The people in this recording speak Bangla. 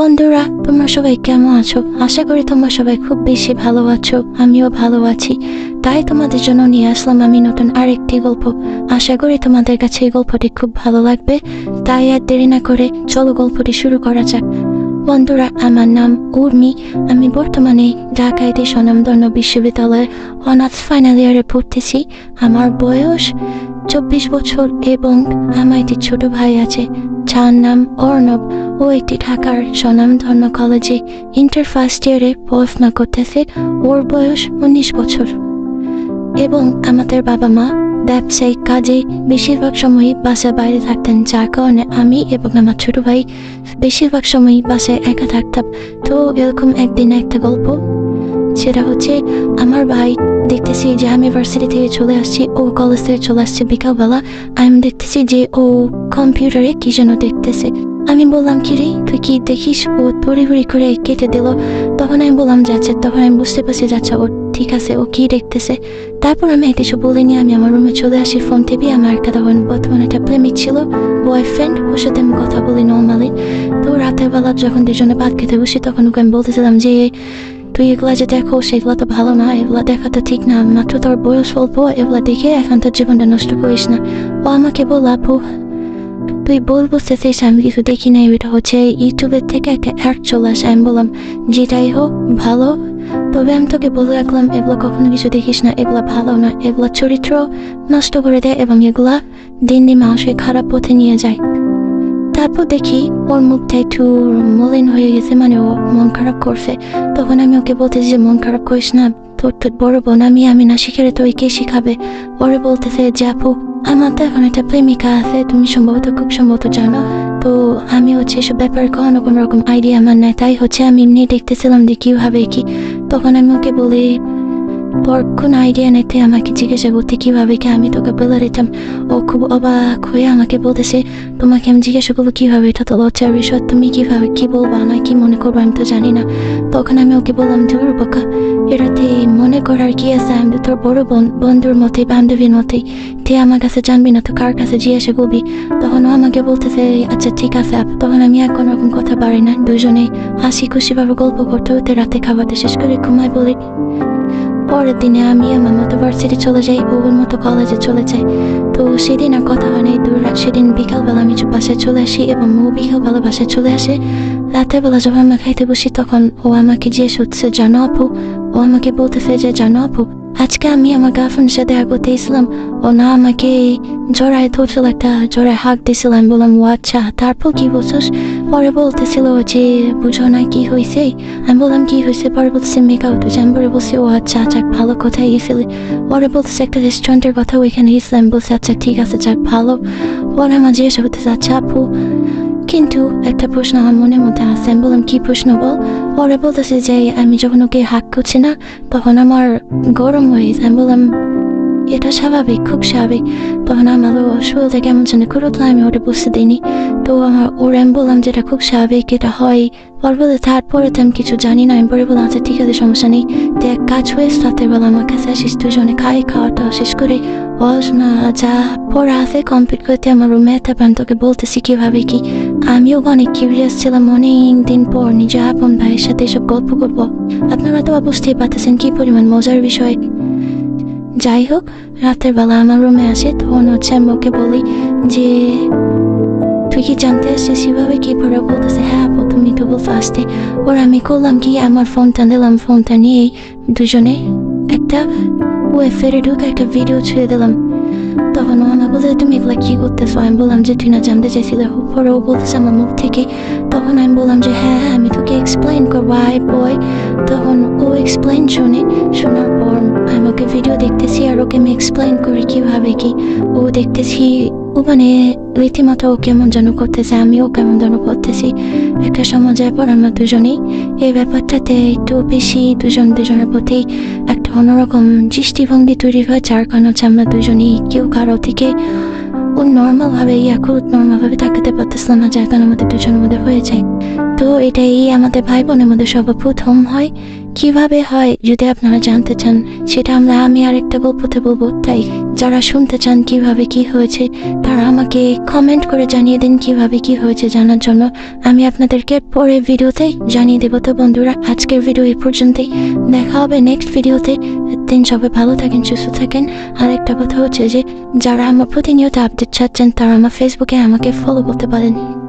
বন্ধুরা, তোমরা সবাই কেমন আছো? আশা করি তোমরা সবাই খুব বেশি ভালো আছো, আমিও ভালো আছি। তাই তোমাদের জন্য নিয়ে আসলাম আমি নতুন আরেকটি গল্প। আশা করি তোমাদের কাছে এই গল্পটি খুব ভালো লাগবে। তাই আর দেরি না করে চলো গল্পটি শুরু করা যাক। বন্ধুরা, আমার নাম উর্মি। আমি বর্তমানে ঢাকায় স্বনামধন্য বিশ্ববিদ্যালয়ে অনার্স ফাইনাল ইয়ারে পড়তেছি। আমার বয়স চব্বিশ বছর এবং আমার একটি ছোট ভাই আছে, যার নাম অর্ণব। ও একটি ঢাকার স্বনামধন্য কলেজে ইন্টার ফার্স্ট ইয়ারে পড়াশোনা করতেছে। ওর বয়স উনিশ বছর। এবং আমাদের বাবা মা ব্যবসায়িক কাজে বেশিরভাগ সময়ই বাসার বাইরে থাকতেন, যার কারণে আমি এবং আমার ছোট ভাই বেশিরভাগ সময়ই বাসায় একা থাকতাম। তো এরকম একদিন একটা গল্প, সেটা হচ্ছে আমার ভাই দেখতেছি যে আমি ভার্সিটি থেকে চলে আসছি, ও কলেজ থেকে চলে আসছে বিকালবেলা। আমি দেখতেছি যে ও কম্পিউটারে কি যেন দেখতেছে। আমি বললাম, কি রে? তুই কি দেখিস? ও তড়ি ঘড়ি করে কেটে দিল। তখন আমি বললাম, যাচ্ছে। তখন আমি বুঝতে পারছি, যাচ্ছে। ও, ঠিক আছে। ও কি দেখতেছে? তারপর আমি এক কিছু বলিনি আমি আমার রুমে চলে আসি। ফোন টিপি আমার একটা তখন বর্তমানে একটা প্রেমিক ছিল বয়ফ্রেন্ড ওর সাথে আমি কথা বলি নর্মালি তো রাতের বেলা যখন দুজনে ভাত খেতে বসি, তখন ওকে আমি বলতেছিলাম যে, তুই এগুলা যে দেখো, সেগুলো তো ভালো না, এগুলা দেখা তো ঠিক না। মাত্র তোর বয়স অল্প, এগুলা দেখে এখন তোর জীবনটা নষ্ট করিস না। ও আমাকে বল আপু তুই বল বুঝতেছিস আমি কিছু দেখি নাই, এটা হচ্ছে ইউটিউবের থেকে একটা অ্যাড চলে আসে, আমি বললাম, যেটাই হোক, ভালো। তবে আমি তোকে বলে রাখলাম, এগুলো কখনো কিছু দেখিস না, এগুলা ভালো না, এগুলা চরিত্র নষ্ট করে দেয় এবং এগুলা দিন দিন মানুষকে খারাপ পথে নিয়ে যায়। তারপর দেখি, ওর মুখটা একটু মলিন হয়ে গেছে মানে ও মন খারাপ করছে। তখন আমি ওকে বলতেছি যে, মন খারাপ করিস না, তোর তোর বড় বোন, আমি আমি না শিখে তো কে শিখাবে? ওরে বলতেছে, যে আপু আমার তো এখন একটা প্রেমিকা আছে, তুমি সম্ভবত খুব সম্ভবত জানো। তো আমি হচ্ছে এসব ব্যাপারে কখনো কোনো রকম আইডিয়া আমার নাই। তাই হচ্ছে আমি এমনি দেখতেছিলাম যে কীভাবে কি। তখন আমি ওকে বলি, তোর কোন আইডিয়া নেই, তুই আমাকে জিজ্ঞাসা করতে কীভাবে কি? আমি তোকে বলে দিতাম। ও খুব অবাক হয়ে আমাকে বলতেছে, তোমাকে আমি জিজ্ঞাসা করব কীভাবে? এটা তো লজ্জার বিষয়। তুমি কীভাবে কি বলবা? না কি মনে করব? আমি তো জানি না। তখন আমি ওকে বললাম দূর বোকা এটাতে মনে করার কি আছে? আমি তোর বড় বোন, বন্ধুর মতোই, বান্ধবীর মতোই। তুই আমার কাছে জানবি না তো কার কাছে জিজ্ঞাসা করবি? তখন ও আমাকে বলতেছে আচ্ছা ঠিক আছে তখন আমি আর কোনো রকম কথা পারি না। দুজনে হাসি খুশি ভাবে গল্প করতে হতে রাতে খাবারটা শেষ করে ঘুমাই বলি পরের দিনে আমি আমার মতো ভার্সিটি চলে যাই ওর মতো কলেজে চলে যাই। তো সেদিন আর কথা হয় নাই তো সেদিন বিকালবেলা আমি বাসায় চলে আসি এবং ও বিকালবেলা বাসায় চলে আসে। রাতের বেলা যখন আমরা খাইতে বসি, তখন ও আমাকে জিজ্ঞেস হচ্ছে জানো আপু ও আমাকে বলতেছে যে, জানো আপু, আজকে আমি আমার গার্লফ্রেন্ডের সাথে করতে ইসলাম ও না আমাকে জড়ায় ধরছিল, একটা জড়ায় হাক দিছিল। আমি বললাম, ও আচ্ছা তারপর কি বলছিস? পরে বলতেছিল যে, বুঝো না কি হয়েছে আমি বললাম, কি হয়েছে পরে বলতেছে মেকআপ তুই আমি পরে বলছি, ও আচ্ছা আচ্ছা ভালো কোথায় গেছিলি। পরে বলতেছে, একটা রেস্টুরেন্টের কথা ওইখানে গেছিলাম। বলছে আচ্ছা ঠিক আছে, যাক, ভালো। পরে আমার জিজ্ঞাসা করতেছে আচ্ছা আপু, কিন্তু একটা প্রশ্ন আমার মনের মধ্যে আছে। আমি বললাম, কি প্রশ্ন বল? পরে বলতেছে যে আমি যখন ওকে হাক করছি না, তখন আমার গরম হয়ে আমি বললাম, এটা স্বাভাবিক, খুব স্বাভাবিক। তখন আমার শরীরটা কেমন যেন করে উঠল আমি ওটা বুঝতে দিইনি। তো আমার ওর আমি বললাম যে এটা খুব স্বাভাবিক, এটা হয়। পর বলে তারপরে তো আমি কিছু জানি না। আমি পরে বললাম আচ্ছা ঠিক আছে, সমস্যা নেই। তো এক কাজ হয়ে রাতের বেলা আমার কাছে আসিস দুজনে খাই খাওয়াটা শেষ করে বস না, যা পড়া আছে কমপ্লিট করতে আমার রুমে তারপর আমি তোকে বলতেছি কীভাবে কি। আমিও অনেক কিউরিয়াস ছিলাম অনেক দিন পর নিজের আপন ভাইয়ের সাথে এসব গল্প করব। আপনারা তো বুঝতেই পারতেছেন কি পরিমাণ মজার বিষয়। যাই হোক, রাতের বেলা আমার রুমে আসে, তখন হচ্ছে আমি ওকে বলি যে, তুই কি জানতে আসছিস সেভাবে কি? পরে বলতেছে হ্যাঁ আপু, তুমি তো বল ফার্স্টে ওর আমি করলাম কি, আমার ফোনটা নিলাম ফোনটা নিয়ে দুজনে একটা ওয়েবসাইটে ঢুকে একটা ভিডিও ছেড়ে দিলাম। তখন ও আমাকে বলছে, তুমি এগুলা কি করতেছো? আমি বললাম যে তুই না জানতে চাইছিলে, পরে ও বলতেছে আমার মুখ থেকে। তখন আমি বললাম যে হ্যাঁ হ্যাঁ আমি তোকে এক্সপ্লেন করব আই বয়। তখন ও এক্সপ্লেন শুনে, শোনার পর আমি ওকে ভিডিও দেখতেছি আর ওকে আমি এক্সপ্লেন করি কীভাবে কি। ও দেখতেছি, ও মানে রীতিমতো ও কেমন যেন করতেছে, আমিও কেমন যেন করতেছি। একটা সময় যাওয়ার পর আমরা দুজনেই এই ব্যাপারটাতে একটু বেশি দুজন দুজনের প্রতি একটা অন্যরকম দৃষ্টিভঙ্গি তৈরি হয়, যার কারণে হচ্ছে আমরা দুজনেই কেউ কারও থেকে ও নর্মাল ভাবে নর্মালভাবে নর্মাল ভাবে তাকাতে পারতেছিলাম না, যার কারণে আমাদের দুজনের মধ্যে হয়ে যায়। তো এটাই আমাদের ভাই বোনের মধ্যে সর্বপ্রথম হয়। কীভাবে হয় যদি আপনারা জানতে চান, সেটা আমরা আমি আরেকটা গল্পতে বলব। তাই যারা শুনতে চান কীভাবে কি হয়েছে, তারা আমাকে কমেন্ট করে জানিয়ে দিন কীভাবে কি হয়েছে জানার জন্য। আমি আপনাদেরকে পরে ভিডিওতে জানিয়ে দেবো। তো বন্ধুরা, আজকের ভিডিও এই পর্যন্তই। দেখা হবে নেক্সট ভিডিওতে। দিন সবাই ভালো থাকেন, সুস্থ থাকেন। আর একটা কথা হচ্ছে যে, যারা আমার প্রতিনিয়ত আপডেট চাচ্ছেন, তারা আমার ফেসবুকে আমাকে ফলো করতে পারেন।